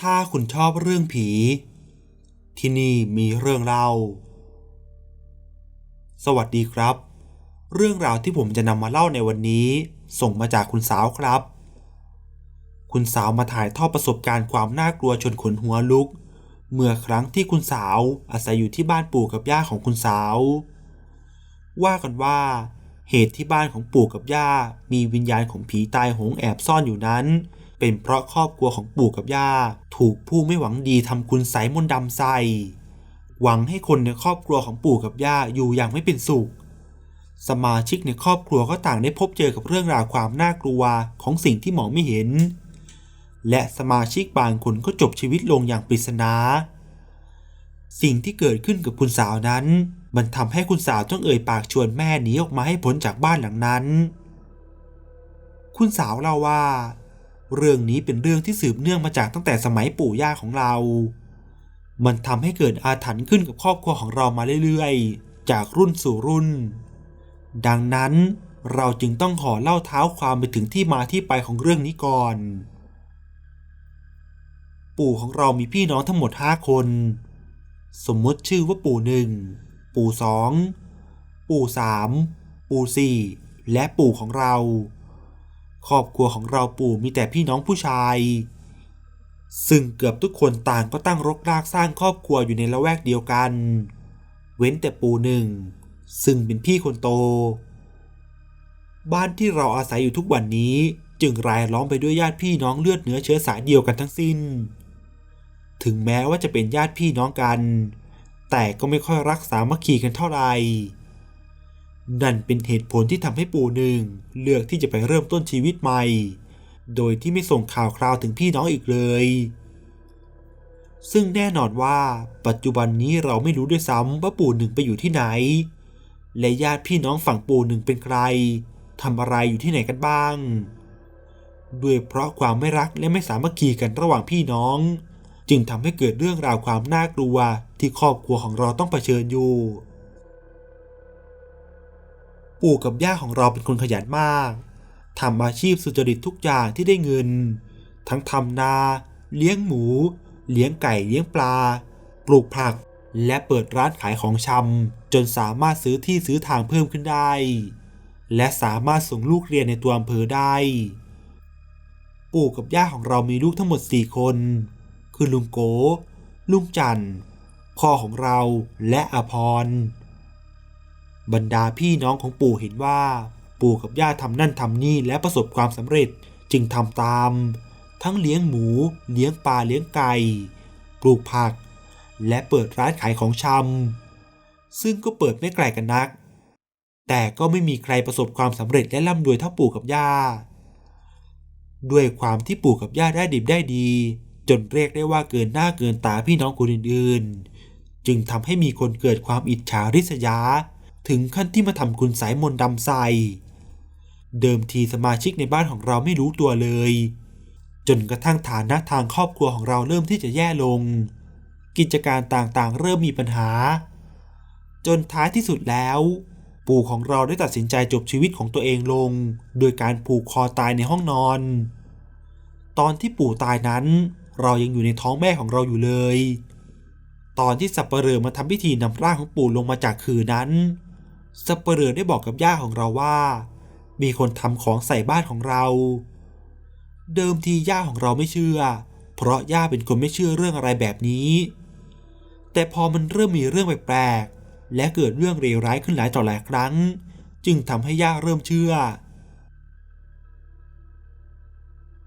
ถ้าคุณชอบเรื่องผี ที่นี่มีเรื่องเล่า สวัสดีครับ เรื่องราวที่ผมจะนำมาเล่าในวันนี้ ส่งมาจากคุณสาวครับ คุณสาวมาถ่ายทอดประสบการณ์ความน่ากลัวจนขนหัวลุก เมื่อครั้งที่คุณสาวอาศัยอยู่ที่บ้านปู่กับย่าของคุณสาว ว่ากันว่าเหตุที่บ้านของปู่กับย่ามีวิญญาณของผีตายโหงแอบซ่อนอยู่นั้นเเป็นเพราะครอบครัวของปู่กับย่า ถูกผู้ไม่หวังดีทำคุณไสยมนต์ดำใส่หวังให้คนในครอบครัวของปู่กับย่าอยู่อย่างไม่เป็นสุข สมาชิกในครอบครัวก็ต่างได้พบเจอกับเรื่องราวความน่ากลัวของสิ่งที่มองไม่เห็น และสมาชิกบางคนก็จบชีวิตลงอย่างปริศนา สิ่งที่เกิดขึ้นกับคุณสาวนั้น มันทำให้คุณสาวต้องเอ่ยปากชวนแม่หนีออกมาให้พ้นจากบ้านหลังนั้น คุณสาวเล่าว่า เรื่องนี้เป็นเรื่องที่สืบเนื่องมาจากตั้งแต่สมัยปู่ย่าของเรา มันทำให้เกิดอาถรรพ์ขึ้นกับครอบครัวของเรามาเรื่อยๆ จากรุ่นสู่รุ่น ดังนั้นเราจึงต้องขอเล่าเท้าความไปถึงที่มาที่ไปของเรื่องนี้ก่อน ปู่ของเรามีพี่น้องทั้งหมดห้าคน สมมติชื่อว่าปู่หนึ่ง ปู่สอง ปู่สาม ปู่สี่ และปู่ของเรา ครอบครัวของเราปู่มีแต่พี่น้องผู้ชาย ซึ่งเกือบทุกคนต่างก็ตั้งรกรากสร้างครอบครัวอยู่ในละแวกเดียวกัน เว้นแต่ปู่หนึ่ง ซึ่งเป็นพี่คนโต บ้านที่เราอาศัยอยู่ทุกวันนี้จึงรายล้อมไปด้วยญาติพี่น้องเลือดเนื้อเชื้อสายเดียวกันทั้งสิ้น ถึงแม้ว่าจะเป็นญาติพี่น้องกัน แต่ก็ไม่ค่อยรักสามัคคีกันเท่าไหร่ นั่นเป็นเหตุผลที่ทำให้ปู่หนึ่งเลือกที่จะไปเริ่มต้นชีวิตใหม่ โดยที่ไม่ส่งข่าวคราวถึงพี่น้องอีกเลย ซึ่งแน่นอนว่าปัจจุบันนี้เราไม่รู้ด้วยซ้ำว่าปู่หนึ่งไปอยู่ที่ไหน และญาติพี่น้องฝั่งปู่หนึ่งเป็นใครทำอะไรอยู่ที่ไหนกันบ้าง ด้วยเพราะความไม่รักและไม่สามัคคีกันระหว่างพี่น้อง จึงทำให้เกิดเรื่องราวความน่ากลัวที่ครอบครัวของเราต้องเผชิญอยู่ ปู่กับย่าของเราเป็นคนขยันมากทำอาชีพสุจริตทุกอย่างที่ได้เงิน ทั้งทำนา เลี้ยงหมู เลี้ยงไก่เลี้ยงปลา ปลูกผัก และเปิดร้านขายของชำจนสามารถซื้อที่ซื้อทางเพิ่มขึ้นได้ และสามารถส่งลูกเรียนในตัวอำเภอได้ ปู่กับย่าของเรามีลูกทั้งหมด 4 คน คือลุงโก ลุงจันทร์พ่อของเราและอภร บรรดาพี่น้องของปู่เห็นว่า ปู่กับย่าทำนั่นทำนี่และประสบความสำเร็จจึงทำตาม ทั้งเลี้ยงหมู เลี้ยงปลาเลี้ยงไก่ ปลูกผัก และเปิดร้านขายของชำซึ่งก็เปิดไม่ไกลกันนัก แต่ก็ไม่มีใครประสบความสำเร็จและร่ำรวยเท่าปู่กับย่า ด้วยความที่ปู่กับย่าได้ดิบได้ดี จนเรียกได้ว่าเกินหน้าเกินตาพี่น้องคนอื่นๆ จึงทำให้มีคนเกิดความอิจฉาริษยา ถึงขั้นที่มาทำคุณสายมนต์ดำใส่เดิมทีสมาชิกในบ้านของเราไม่รู้ตัวเลย จนกระทั่งฐานะทางครอบครัวของเราเริ่มที่จะแย่ลง กิจการต่างๆ เริ่มมีปัญหา จนท้ายที่สุดแล้ว ปู่ของเราได้ตัดสินใจจบชีวิตของตัวเองลง โดยการผูกคอตายในห้องนอน ตอนที่ปู่ตายนั้น เรายังอยู่ในท้องแม่ของเราอยู่เลย ตอนที่สับเปลือมาทำพิธีนำร่างของปู่ลงมาจากขือนั้น สับเปลือได้บอกกับย่าของเราว่า มีคนทำของใส่บ้านของเรา เดิมทีย่าของเราไม่เชื่อ เพราะย่าเป็นคนไม่เชื่อเรื่องอะไรแบบนี้ แต่พอมันเริ่มมีเรื่องแปลกๆและเกิดเรื่องเลวร้ายขึ้นหลายต่อหลายครั้ง จึงทำให้ย่าเริ่มเชื่อ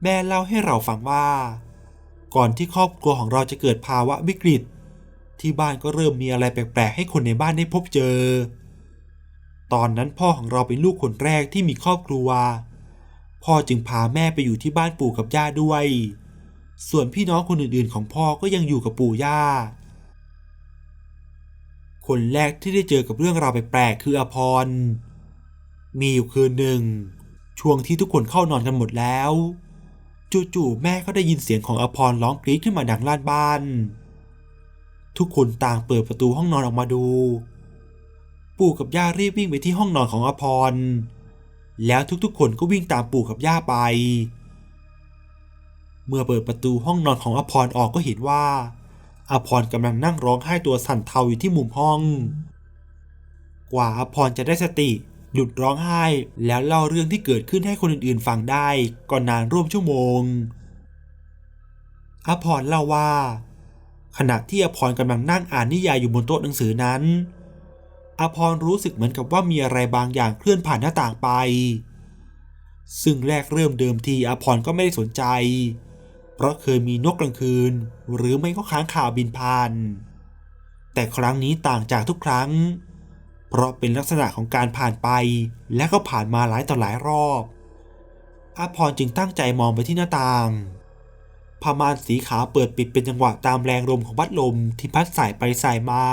แม่เล่าให้เราฟังว่า ก่อนที่ครอบครัวของเราจะเกิดภาวะวิกฤต ที่บ้านก็เริ่มมีอะไรแปลกๆให้คนในบ้านได้พบเจอ ตอนนั้นพ่อของเราเป็นลูกคนแรกที่มีครอบครัว พ่อจึงพาแม่ไปอยู่ที่บ้านปู่กับย่าด้วย ส่วนพี่น้องคนอื่นๆ ของพ่อก็ยังอยู่กับปู่ย่า คนแรกที่ได้เจอกับเรื่องราวแปลกๆคืออภรมีอยู่คืนหนึ่ง ช่วงที่ทุกคนเข้านอนกันหมดแล้ว จู่ๆแม่ก็ได้ยินเสียงของอภรร้องกรี๊ดขึ้นมาดังลั่นบ้าน ทุกคนต่างเปิดประตูห้องนอนออกมาดู ปู่กับย่ารีบวิ่งไปที่ห้องนอนของอภรแล้วทุกๆ คนก็วิ่งตามปู่กับย่าไป เมื่อเปิดประตูห้องนอนของอภรออกก็เห็นว่าอภรกำลังนั่งร้องไห้ตัวสั่นเทาอยู่ที่มุมห้อง กว่าอภรจะได้สติ หยุดร้องไห้แล้วเล่าเรื่องที่เกิดขึ้นให้คนอื่นๆฟังได้ก็นานร่วมชั่วโมงอภรเล่าว่า ขณะที่อภรกำลังนั่งอ่านนิยายอยู่บนโต๊ะหนังสือนั้น อภรรู้สึกเหมือนกับว่ามีอะไรบางอย่างเคลื่อนผ่านหน้าต่างไป ซึ่งแรกเริ่มเดิมทีอภรก็ไม่ได้สนใจ เพราะเคยมีนกกลางคืน หรือไม่ก็ค้างข่าวบินผ่าน แต่ครั้งนี้ต่างจากทุกครั้ง เพราะเป็นลักษณะของการผ่านไป และก็ผ่านมาหลายต่อหลายรอบอภรจึงตั้งใจมองไปที่หน้าต่างผ้าม่านสีขาวเปิดปิดเป็นจังหวะตามแรงลมของพัดลมที่พัดสายไปสายมา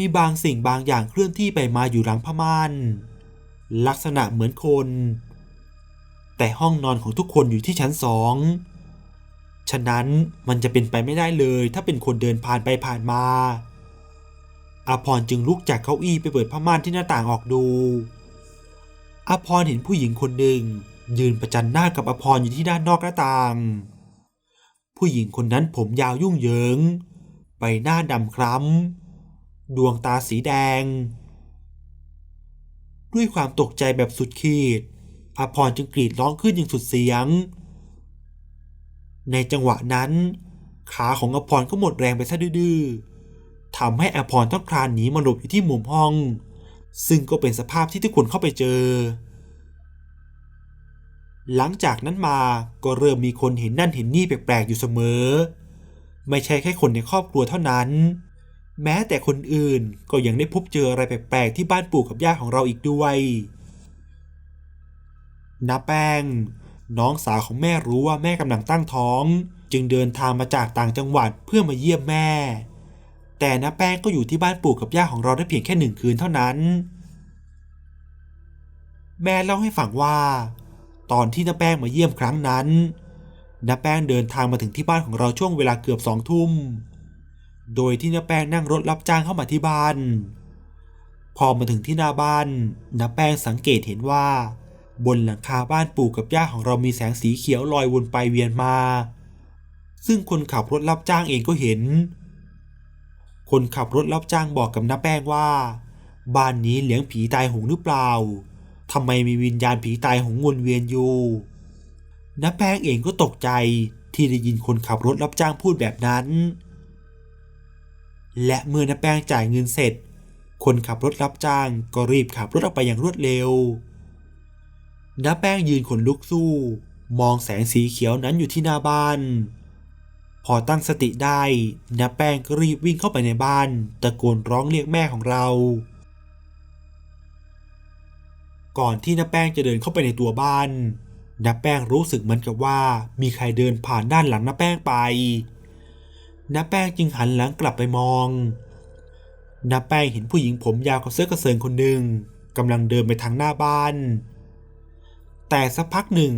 มีบางสิ่งบางอย่างเคลื่อนที่ไปมาอยู่หลังผ้าม่าน ลักษณะเหมือนคน แต่ห้องนอนของทุกคนอยู่ที่ชั้นสองฉะนั้นมันจะเป็นไปไม่ได้เลยถ้าเป็นคนเดินผ่านไปผ่านมาอภรจึงลุกจากเก้าอี้ไปเปิดผ้าม่านที่หน้าต่างออกดูอภรเห็นผู้หญิงคนหนึ่ง ยืนประจันหน้ากับอภรอยู่ที่ด้านนอกหน้าต่าง ผู้หญิงคนนั้นผมยาวยุ่งเหยิง ใบหน้าดำคล้ำ ดวงตาสีแดง ด้วยความตกใจแบบสุดขีดอภรจึงกรีดร้องขึ้นอย่างสุดเสียง ในจังหวะนั้น ขาของอภรก็หมดแรงไปซะดื้อทำให้อภรต้องคลานหนีมาหลบอยู่ที่มุมห้อง ซึ่งก็เป็นสภาพที่ทุกคนเข้าไปเจอ หลังจากนั้นมาก็เริ่มมีคนเห็นนั่นเห็นนี่แปลกๆอยู่เสมอ ไม่ใช่แค่คนในครอบครัวเท่านั้น แม้แต่คนอื่นก็ยังได้พบเจออะไรแปลกๆที่บ้านปู่กับย่าของเราอีกด้วยน้าแป้ง น้องสาวของแม่รู้ว่าแม่กำลังตั้งท้อง จึงเดินทางมาจากต่างจังหวัดเพื่อมาเยี่ยมแม่ แต่น้าแป้งก็อยู่ที่บ้านปู่กับย่าของเราได้เพียงแค่หนึ่งคืนเท่านั้น แม่เล่าให้ฟังว่า ตอนที่น้าแป้งมาเยี่ยมครั้งนั้นน้าแป้งเดินทางมาถึงที่บ้านของเราช่วงเวลาเกือบสองทุ่ม โดยที่น้าแป้งนั่งรถรับจ้างเข้ามาที่บ้าน พอมาถึงที่หน้าบ้านน้าแป้งสังเกตเห็นว่า บนหลังคาบ้านปู่กับย่าของเรามีแสงสีเขียวลอยวนไปเวียนมา ซึ่งคนขับรถรับจ้างเองก็เห็น คนขับรถรับจ้างบอกกับน้าแป้งว่า บ้านนี้เลี้ยงผีตายหงหรือเปล่าทำไมมีวิญญาณผีตายหงวนเวียนอยู่น้าแป้งเองก็ตกใจที่ได้ยินคนขับรถรับจ้างพูดแบบนั้น และเมื่อน้าแป้งจ่ายเงินเสร็จ คนขับรถรับจ้างก็รีบขับรถออกไปอย่างรวดเร็วน้าแป้งยืนขนลุกสู้ มองแสงสีเขียวนั้นอยู่ที่หน้าบ้าน พอตั้งสติได้น้าแป้งก็รีบวิ่งเข้าไปในบ้าน ตะโกนร้องเรียกแม่ของเรา ก่อนที่น้าแป้งจะเดินเข้าไปในตัวบ้านน้าแป้งรู้สึกเหมือนกับว่ามีใครเดินผ่านด้านหลังน้าแป้งไป น้าแป้งจึงหันหลังกลับไปมองน้าแป้งเห็นผู้หญิงผมยาวกับเสื้อกระเซิงคนหนึ่งกำลังเดินไปทางหน้าบ้าน แต่สักพักหนึ่ง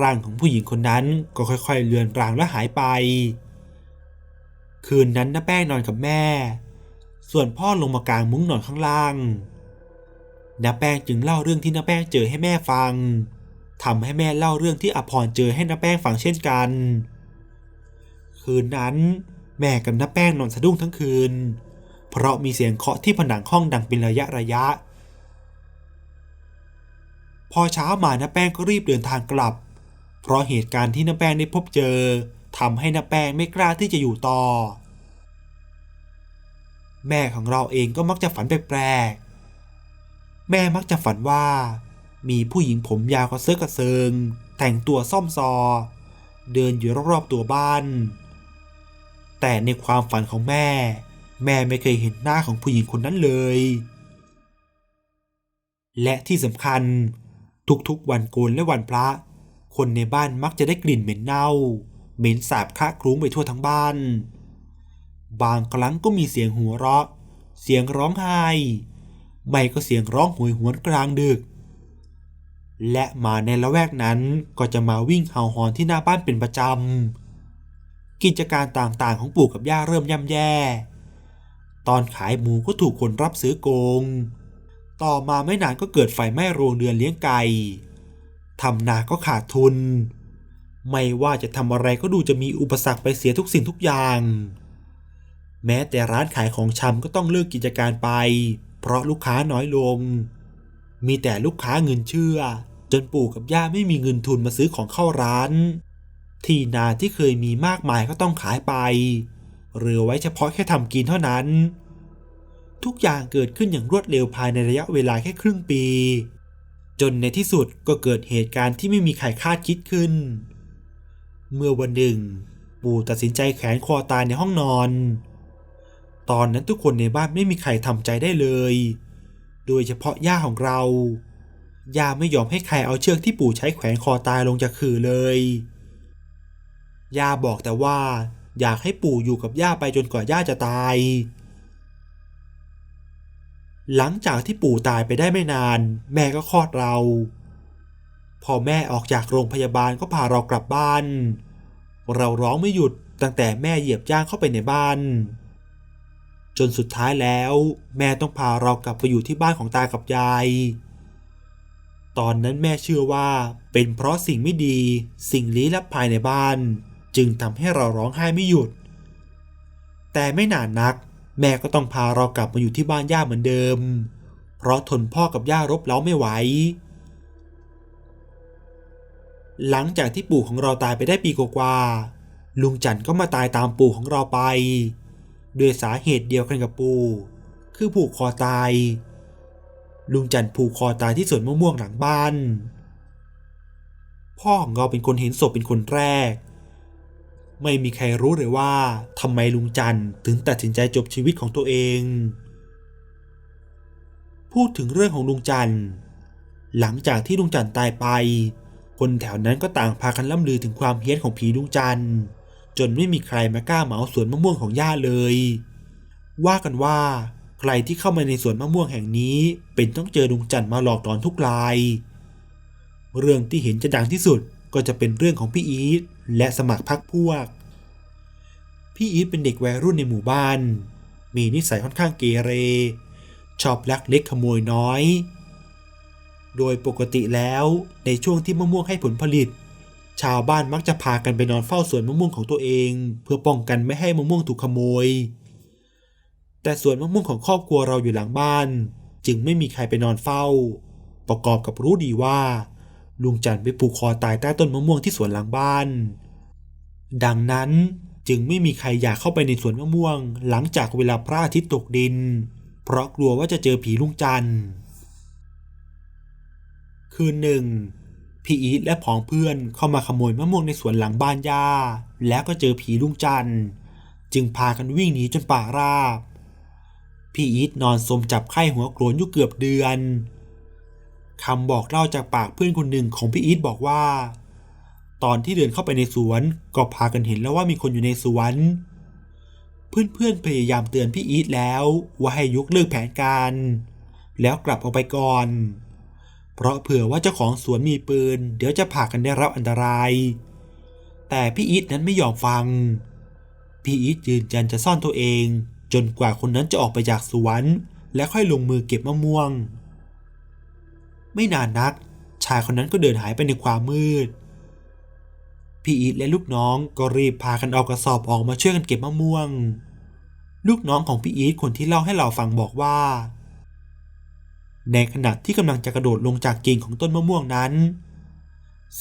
ร่างของผู้หญิงคนนั้นก็ค่อยๆเลือนรางและหายไป คืนนั้นน้าแป้งนอนกับแม่ ส่วนพ่อลงมากางมุ้งนอนข้างล่างน้าแป้งจึงเล่าเรื่องที่น้าแป้งเจอให้แม่ฟังทำให้แม่เล่าเรื่องที่อภรเจอให้น้าแป้งฟังเช่นกัน คืนนั้น แม่กับน้าแป้งนอนสะดุ้งทั้งคืน เพราะมีเสียงเคาะที่ผนังห้องดังเป็นระยะระยะ พอเช้ามาน้าแป้งก็รีบเดินทางกลับ เพราะเหตุการณ์ที่น้าแป้งได้พบเจอทำให้น้าแป้งไม่กล้าที่จะอยู่ต่อ แม่ของเราเองก็มักจะฝันแปลกๆแม่มักจะฝันว่า มีผู้หญิงผมยาวกระเซิกกระเซิง แต่งตัวซ่อมซอ เดินอยู่รอบๆตัวบ้าน แต่ในความฝันของแม่ แม่ไม่เคยเห็นหน้าของผู้หญิงคนนั้นเลย และที่สำคัญ ทุกๆวันโกนและวันพระ คนในบ้านมักจะได้กลิ่นเหม็นเน่า เหม็นสาบคละคลุ้งไปทั่วทั้งบ้าน บางครั้งก็มีเสียงหัวเราะ เสียงร้องไห้ไม่ก็เสียงร้องหวยหวนกลางดึก และหมาในละแวกนั้นก็จะมาวิ่งเห่าหอนที่หน้าบ้านเป็นประจำ กิจการต่างๆของปู่กับย่าเริ่มย่ำแย่ ตอนขายหมูก็ถูกคนรับซื้อโกง ต่อมาไม่นานก็เกิดไฟไหม้โรงเรือนเลี้ยงไก่ทำนาก็ขาดทุน ไม่ว่าจะทำอะไรก็ดูจะมีอุปสรรคไปเสียทุกสิ่งทุกอย่าง แม้แต่ร้านขายของชำก็ต้องเลิกกิจการไป เพราะลูกค้าน้อยลง มีแต่ลูกค้าเงินเชื่อ จนปู่กับย่าไม่มีเงินทุนมาซื้อของเข้าร้าน ที่นาที่เคยมีมากมายก็ต้องขายไปหลือไว้เฉพาะแค่ทำกินเท่านั้น ทุกอย่างเกิดขึ้นอย่างรวดเร็วภายในระยะเวลาแค่ครึ่งปี จนในที่สุดก็เกิดเหตุการณ์ที่ไม่มีใครคาดคิดขึ้น เมื่อวันหนึ่ง ปู่ตัดสินใจแขวนคอตายในห้องนอน ตอนนั้นทุกคนในบ้านไม่มีใครทำใจได้เลย โดยเฉพาะย่าของเรา ย่าไม่ยอมให้ใครเอาเชือกที่ปู่ใช้แขวนคอตายลงจากขื่อเลย ย่าบอกแต่ว่า อยากให้ปู่อยู่กับย่าไปจนกว่าย่าจะตาย หลังจากที่ปู่ตายไปได้ไม่นาน แม่ก็คลอดเรา พอแม่ออกจากโรงพยาบาลก็พาเรากลับบ้าน เราร้องไม่หยุดตั้งแต่แม่เหยียบย่างเข้าไปในบ้าน จนสุดท้ายแล้ว แม่ต้องพาเรากลับไปอยู่ที่บ้านของตากับยายตอนนั้นแม่เชื่อว่าเป็นเพราะสิ่งไม่ดี สิ่งลี้ลับภายในบ้าน จึงทำให้เราร้องไห้ไม่หยุด แต่ไม่นานนัก แม่ก็ต้องพาเรากลับมาอยู่ที่บ้านย่าเหมือนเดิม เพราะทนพ่อกับย่ารบเร้าไม่ไหว หลังจากที่ปู่ของเราตายไปได้ปีกว่าลุงจันทร์ก็มาตายตามปู่ของเราไป ด้วยสาเหตุเดียวกันกับปู่คือผูกคอตาย ลุงจันทร์ผูกคอตายที่สวนมะม่วงหลังบ้าน พ่อของเราเป็นคนเห็นศพเป็นคนแรก ไม่มีใครรู้เลยว่าทำไมลุงจันถึงตัดสินใจจบชีวิตของตัวเอง พูดถึงเรื่องของลุงจันหลังจากที่ลุงจันตายไป คนแถวนั้นก็ต่างพากันล่ำลือถึงความเฮี้ยนของผีลุงจันจนไม่มีใครมากล้าเหมาสวนมะม่วงของย่าเลย ว่ากันว่าใครที่เข้ามาในสวนมะม่วงแห่งนี้ เป็นต้องเจอลุงจันมาหลอกตอนทุกราย เรื่องที่เห็นจะดังที่สุดก็จะเป็นเรื่องของพี่อีท และสมัครพักพวก พี่อีทเป็นเด็กวัยรุ่นในหมู่บ้าน มีนิสัยค่อนข้างเกเร ชอบลักเล็กขโมยน้อย โดยปกติแล้วในช่วงที่มะม่วงให้ผลผลิต ชาวบ้านมักจะพากันไปนอนเฝ้าสวนมะม่วงของตัวเอง เพื่อป้องกันไม่ให้มะม่วงถูกขโมย แต่สวนมะม่วงของครอบครัวเราอยู่หลังบ้าน จึงไม่มีใครไปนอนเฝ้า ประกอบกับรู้ดีว่า ลุงจันไปผูกคอตายใต้ต้นมะม่วงที่สวนหลังบ้าน ดังนั้นจึงไม่มีใครอยากเข้าไปในสวนมะม่วง หลังจากเวลาพระอาทิตย์ตกดิน เพราะกลัวว่าจะเจอผีลุงจันทร์คืนหนึ่งพี่อีทและผองเพื่อนเข้ามาขโมยมะม่วงในสวนหลังบ้านย่า แล้วก็เจอผีลุงจันทร์จึงพากันวิ่งหนีจนป่าราบ พี่อีทนอนสมจับไข้หัวโกรนอยู่เกือบเดือน คำบอกเล่าจากปากเพื่อนคนหนึ่งของพี่อีทบอกว่า ตอนที่เดินเข้าไปในสวนก็พากันเห็นแล้วว่ามีคนอยู่ในสวน เพื่อนๆพยายามเตือนพี่อีทแล้วว่าให้ยกเลิกแผนการ แล้วกลับออกไปก่อน เพราะเผื่อว่าเจ้าของสวนมีปืน เดี๋ยวจะพากันได้รับอันตราย แต่พี่อีทนั้นไม่ยอมฟัง พี่อีทยืนยันจะซ่อนตัวเอง จนกว่าคนนั้นจะออกไปจากสวน และค่อยลงมือเก็บมะม่วง ไม่นานนัก ชายคนนั้นก็เดินหายไปในความมืด พี่อีทและลูกน้องก็รีบพากันเอากระสอบออกมาช่วยกันเก็บมะม่วง ลูกน้องของพี่อีทคนที่เล่าให้เราฟังบอกว่า ในขณะที่กำลังจะกระโดดลงจากกิ่งของต้นมะม่วงนั้น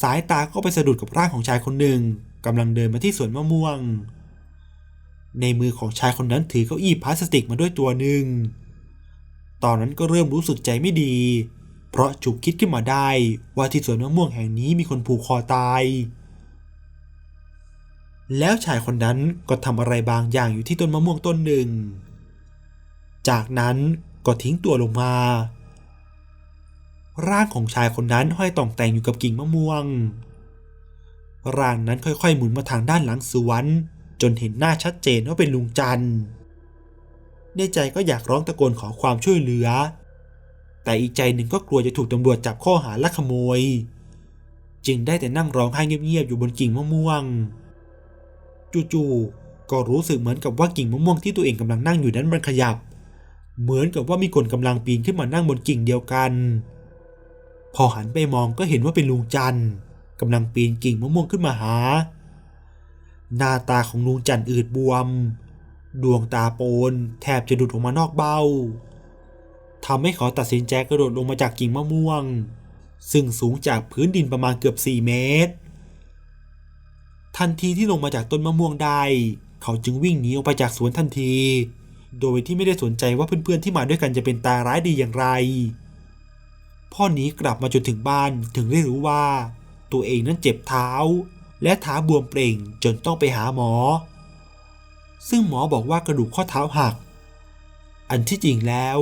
สายตาก็ไปสะดุดกับร่างของชายคนหนึ่งกำลังเดินมาที่สวนมะม่วง ในมือของชายคนนั้นถือเก้าอี้พลาสติกมาด้วยตัวหนึ่ง ตอนนั้นก็เริ่มรู้สึกใจไม่ดี เพราะฉุกคิดขึ้นมาได้ว่าที่สวนมะม่วงแห่งนี้มีคนผูกคอตาย แล้วชายคนนั้นก็ทำอะไรบางอย่างอยู่ที่ต้นมะม่วงต้นหนึ่ง จากนั้นก็ทิ้งตัวลงมา ร่างของชายคนนั้นห้อยต่องแต่งอยู่กับกิ่งมะม่วง ร่างนั้นค่อยๆหมุนมาทางด้านหลังสวน จนเห็นหน้าชัดเจนว่าเป็นลุงจันในใจก็อยากร้องตะโกนขอความช่วยเหลือ แต่อีกใจหนึ่งก็กลัวจะถูกตำรวจจับข้อหาลักขโมย จึงได้แต่นั่งร้องไห้เงียบๆอยู่บนกิ่งมะม่วง จู่ๆก็รู้สึกเหมือนกับว่ากิ่งมะม่วงที่ตัวเองกำลังนั่งอยู่นั้นมันขยับ เหมือนกับว่ามีคนกำลังปีนขึ้นมานั่งบนกิ่งเดียวกัน พอหันไปมองก็เห็นว่าเป็นลุงจันทร์กำลังปีนกิ่งมะม่วงขึ้นมาหา หน้าตาของลุงจันทร์อืดบวม ดวงตาโปนแทบจะดุดออกมานอกเบ้า ทำให้เขาตัดสินใจกระโดดลงมาจากกิ่งมะม่วง ซึ่งสูงจากพื้นดินประมาณเกือบ 4 เมตร ทันทีที่ลงมาจากต้นมะม่วงได้ เขาจึงวิ่งหนีออกไปจากสวนทันที โดยที่ไม่ได้สนใจว่าเพื่อนๆที่มาด้วยกันจะเป็นตายร้ายดีอย่างไร พ่อหนีกลับมาจนถึงบ้านถึงได้รู้ว่า ตัวเองนั้นเจ็บเท้า และเท้าบวมเปล่งจนต้องไปหาหมอ ซึ่งหมอบอกว่ากระดูกข้อเท้าหัก อันที่จริงแล้ว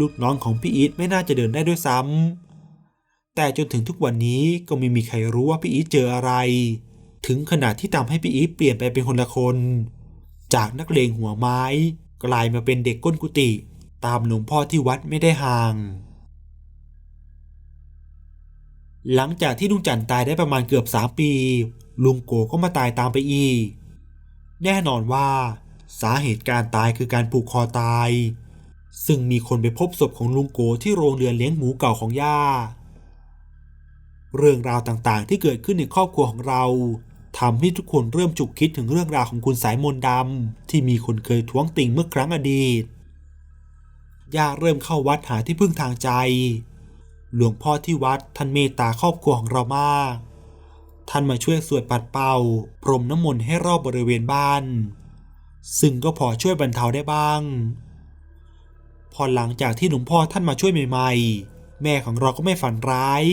ลูกน้องของพี่อีทไม่น่าจะเดินได้ด้วยซ้ำแต่จนถึงทุกวันนี้ก็ไม่มีใครรู้ว่าพี่อีทเจออะไร ถึงขนาดที่ทำให้พี่อีทเปลี่ยนไปเป็นคนละคน จากนักเลงหัวไม้ กลายมาเป็นเด็กก้นกุฏิตามหลวงพ่อที่วัดไม่ได้ห่าง หลังจากที่ลุงจันตายได้ประมาณเกือบสามปี ลุงโกก็มาตายตามไปอีก แน่นอนว่า สาเหตุการตายคือการผูกคอตาย ซึ่งมีคนไปพบศพของลุงโกที่โรงเรือนเลี้ยงหมูเก่าของย่า เรื่องราวต่างๆ ที่เกิดขึ้นในครอบครัวของเราทำให้ทุกคนเริ่มจุกคิดถึงเรื่องราวของคุณสายมนดำที่มีคนเคยท้วงติงเมื่อครั้งอดีต ย่าเริ่มเข้าวัดหาที่พึ่งทางใจ หลวงพ่อที่วัดท่านเมตตาครอบครัวของเรามาก ท่านมาช่วยสวดปัดเป่า พรมน้ำมนต์ให้รอบบริเวณบ้าน ซึ่งก็พอช่วยบรรเทาได้บ้าง พอหลังจากที่หลวงพ่อท่านมาช่วยใหม่ๆ แม่ของเราก็ไม่ฝันร้าย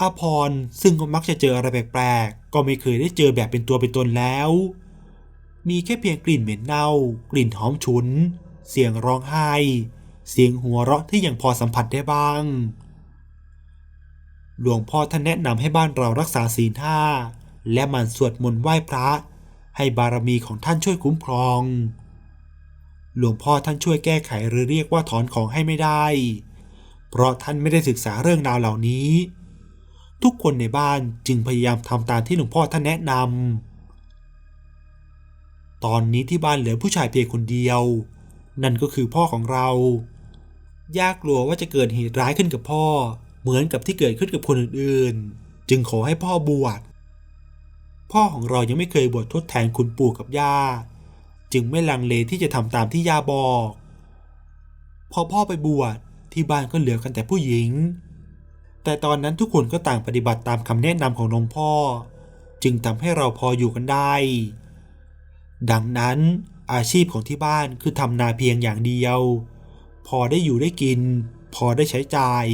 อาพรซึ่งก็มักจะเจออะไรแปลกๆ ก็ไม่เคยได้เจอแบบเป็นตัวเป็นตนแล้ว มีแค่เพียงกลิ่นเหม็นเน่า กลิ่นหอมฉุน เสียงร้องไห้ เสียงหัวเราะที่ยังพอสัมผัสได้บ้าง หลวงพ่อท่านแนะนำให้บ้านเรารักษาศีลห้า และมันสวดมนต์ไหว้พระ ให้บารมีของท่านช่วยคุ้มครอง หลวงพ่อท่านช่วยแก้ไขหรือเรียกว่าถอนของให้ไม่ได้ เพราะท่านไม่ได้ศึกษาเรื่องราวเหล่านี้ ทุกคนในบ้านจึงพยายามทำตามที่หลวงพ่อท่านแนะนำตอนนี้ที่บ้านเหลือผู้ชายเพียงคนเดียว นั่นก็คือพ่อของเราย่ากลัวว่าจะเกิดเหตุร้ายขึ้นกับพ่อ เหมือนกับที่เกิดขึ้นกับคนอื่นๆ จึงขอให้พ่อบวชพ่อของเรายังไม่เคยบวชทดแทนคุณปู่กับย่า จึงไม่ลังเลที่จะทำตามที่ย่าบอก พอพ่อไปบวชที่บ้านก็เหลือกันแต่ผู้หญิง แต่ตอนนั้นทุกคนก็ต่างปฏิบัติตามคำแนะนำของหลวงพ่อ จึงทำให้เราพออยู่กันได้ ดังนั้นอาชีพของที่บ้านคือทำนาเพียงอย่างเดียว พอได้อยู่ได้กิน พอได้ใช้จ่าย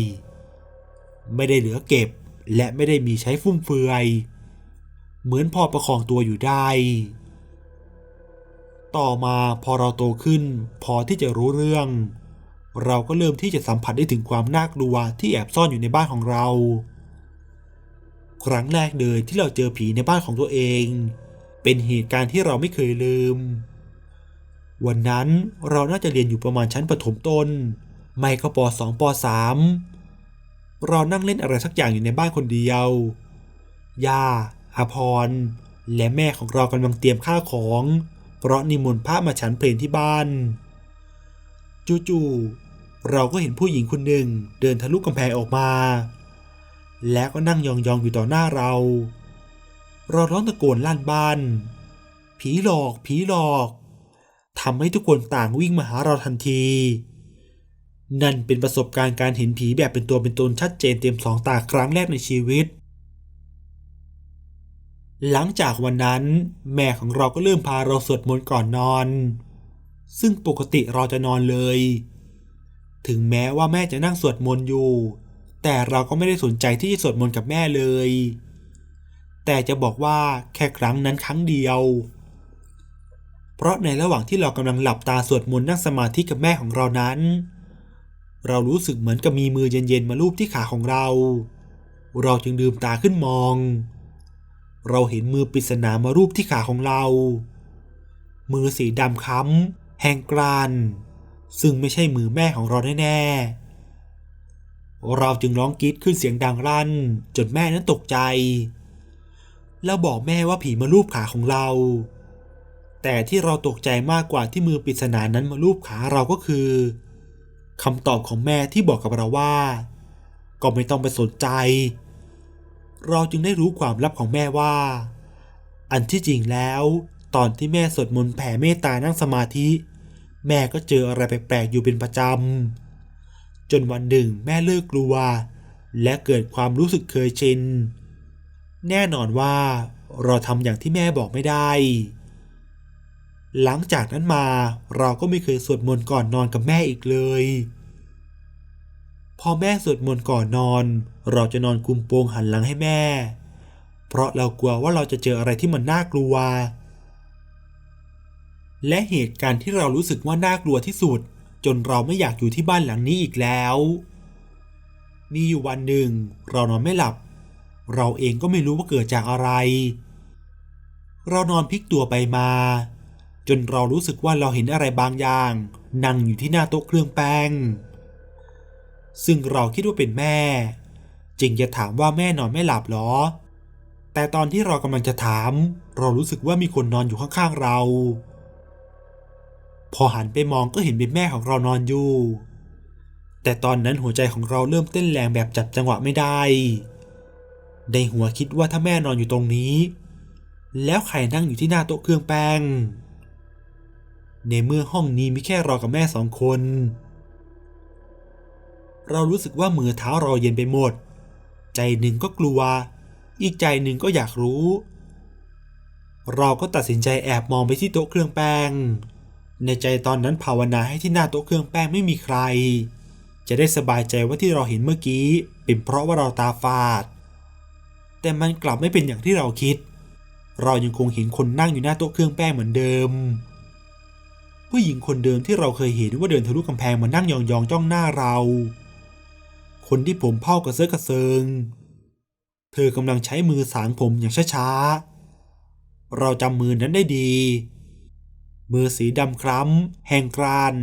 ไม่ได้เหลือเก็บและไม่ได้มีใช้ฟุ่มเฟือย เหมือนพอประคองตัวอยู่ได้ ต่อมาพอเราโตขึ้น พอที่จะรู้เรื่อง เราก็เริ่มที่จะสัมผัสได้ถึงความน่ากลัวที่แอบซ่อนอยู่ในบ้านของเรา ครั้งแรกเลยที่เราเจอผีในบ้านของตัวเอง เป็นเหตุการณ์ที่เราไม่เคยลืม วันนั้นเราน่าจะเรียนอยู่ประมาณชั้นประถมต้น ไม่ก็ป .2 ป .3 เรานั่งเล่นอะไรสักอย่างอยู่ในบ้านคนเดียว ย่าอาพร และแม่ของเรากำลังเตรียมข้าวของ เพราะนิมนต์พระมาฉันเพลนที่บ้าน จู่ๆเราก็เห็นผู้หญิงคนหนึ่งเดินทะลุกำแพงออกมา และก็นั่งยองๆอยู่ต่อหน้าเรา เราร้องตะโกนลั่นบ้าน ผีหลอก ผีหลอกทำให้ทุกคนต่างวิ่งมาหาเราทันที นั่นเป็นประสบการณ์การเห็นผีแบบเป็นตัวเป็นตนชัดเจนเต็มสองตาครั้งแรกในชีวิต หลังจากวันนั้นแม่ของเราก็เริ่มพาเราสวดมนต์ก่อนนอน ซึ่งปกติเราจะนอนเลย ถึงแม้ว่าแม่จะนั่งสวดมนต์อยู่ แต่เราก็ไม่ได้สนใจที่จะสวดมนต์กับแม่เลย แต่จะบอกว่าแค่ครั้งนั้นครั้งเดียว เพราะในระหว่างที่เรากำลังหลับตาสวดมนต์นั่งสมาธิกับแม่ของเรานั้น เรารู้สึกเหมือนกับมีมือเย็นๆมาลูบที่ขาของเรา เราจึงลืมตาขึ้นมอง เราเห็นมือปริศนามารูปที่ขาของเรา มือสีดำค้ำแหงกรานซึ่งไม่ใช่มือแม่ของเราแน่ๆ เราจึงร้องกรีดขึ้นเสียงดังรั่น จนแม่นั้นตกใจ แล้วบอกแม่ว่าผีมาลูบขาของเรา แต่ที่เราตกใจมากกว่าที่มือปริศนานั้นมาลูบขาเราก็คือคำตอบของแม่ที่บอกกับเราว่า ก็ไม่ต้องไปสนใจ เราจึงได้รู้ความลับของแม่ว่า อันที่จริงแล้ว ตอนที่แม่สวดมนต์แผ่เมตตานั่งสมาธิ แม่ก็เจออะไรแปลกๆอยู่เป็นประจำ จนวันหนึ่งแม่เลิกกลัว และเกิดความรู้สึกเคยชิน แน่นอนว่าเราทำอย่างที่แม่บอกไม่ได้ หลังจากนั้นมาเราก็ไม่เคยสวดมนต์ก่อนนอนกับแม่อีกเลย พอแม่สวดมนต์ก่อนนอน เราจะนอนคุมโปงหันหลังให้แม่ เพราะเรากลัวว่าเราจะเจออะไรที่มันน่ากลัว และเหตุการณ์ที่เรารู้สึกว่าน่ากลัวที่สุด จนเราไม่อยากอยู่ที่บ้านหลังนี้อีกแล้ว มีอยู่วันหนึ่ง เรานอนไม่หลับ เราเองก็ไม่รู้ว่าเกิดจากอะไร เรานอนพลิกตัวไปมา จนเรารู้สึกว่าเราเห็นอะไรบางอย่าง นั่งอยู่ที่หน้าโต๊ะเครื่องแป้ง ซึ่งเราคิดว่าเป็นแม่ จึงจะถามว่าแม่นอนไม่หลับหรอ แต่ตอนที่เรากำลังจะถาม เรารู้สึกว่ามีคนนอนอยู่ข้างๆเรา พอหันไปมองก็เห็นเป็นแม่ของเรานอนอยู่ แต่ตอนนั้นหัวใจของเราเริ่มเต้นแรงแบบจับจังหวะไม่ได้ ในหัวคิดว่าถ้าแม่นอนอยู่ตรงนี้ แล้วใครนั่งอยู่ที่หน้าโต๊ะเครื่องแป้ง ในเมื่อห้องนี้มีแค่เรากับแม่สองคน เรารู้สึกว่ามือเท้าเราเย็นไปหมด ใจหนึ่งก็กลัว อีกใจหนึ่งก็อยากรู้ เราก็ตัดสินใจแอบมองไปที่โต๊ะเครื่องแป้ง ในใจตอนนั้นภาวนาให้ที่หน้าโต๊ะเครื่องแป้งไม่มีใคร จะได้สบายใจว่าที่เราเห็นเมื่อกี้ เป็นเพราะว่าเราตาฝาด แต่มันกลับไม่เป็นอย่างที่เราคิด เรายังคงเห็นคนนั่งอยู่หน้าโต๊ะเครื่องแป้งเหมือนเดิมผู้หญิงคนเดิมที่เราเคยเห็นว่าเดินทะลุกำแพงมานั่งยองๆจ้องหน้าเรา คนที่ผมเผากระเซาะกระเซิง เธอกำลังใช้มือสางผมอย่างช้าๆ เราจำมือนั้นได้ดี มือสีดำคล้ำแห้งกราน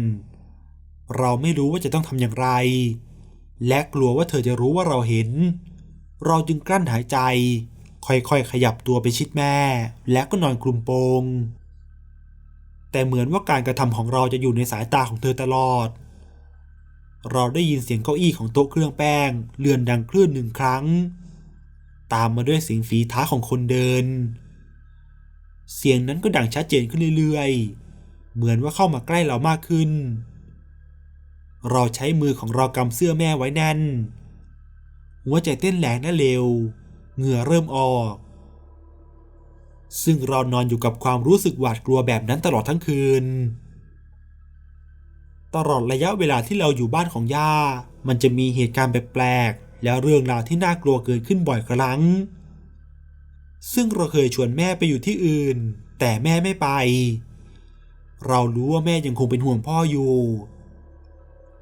เราไม่รู้ว่าจะต้องทำอย่างไร และกลัวว่าเธอจะรู้ว่าเราเห็น เราจึงกลั้นหายใจ ค่อยๆ ขยับตัวไปชิดแม่ และก็นอนคลุมโปง แต่เหมือนว่าการกระทำของเราจะอยู่ในสายตาของเธอตลอด เราได้ยินเสียงเก้าอี้ของโต๊ะเครื่องแป้ง เลื่อนดังคลื่นหนึ่งครั้ง ตามมาด้วยเสียงฝีเท้าของคนเดิน เสียงนั้นก็ดังชัดเจนขึ้นเรื่อยๆ เหมือนว่าเข้ามาใกล้เรามากขึ้น เราใช้มือของเรากำเสื้อแม่ไว้แน่น หัวใจเต้นแรงและเร็ว เหงื่อเริ่มออก ซึ่งเรานอนอยู่กับความรู้สึกหวาดกลัวแบบนั้นตลอดทั้งคืน ตลอดระยะเวลาที่เราอยู่บ้านของย่า มันจะมีเหตุการณ์แปลกๆ แล้วเรื่องราวที่น่ากลัวเกิดขึ้นบ่อยครั้ง ซึ่งเราเคยชวนแม่ไปอยู่ที่อื่น แต่แม่ไม่ไป เรารู้ว่าแม่ยังคงเป็นห่วงพ่ออยู่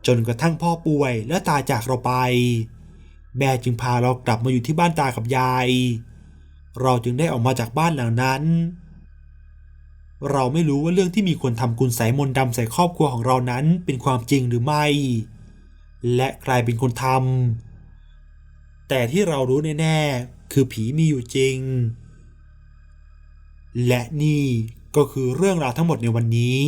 จนกระทั่งพ่อป่วยและตายจากเราไป แม่จึงพาเรากลับมาอยู่ที่บ้านตากับยาย เราจึงได้ออกมาจากบ้านหลังนั้น เราไม่รู้ว่าเรื่องที่มีคนทำกุญไสยมนต์ดำใส่ครอบครัวของเรานั้นเป็นความจริงหรือไม่ และใครเป็นคนทำแต่ที่เรารู้แน่ๆคือผีมีอยู่จริง และนี่ก็คือเรื่องราวทั้งหมดในวันนี้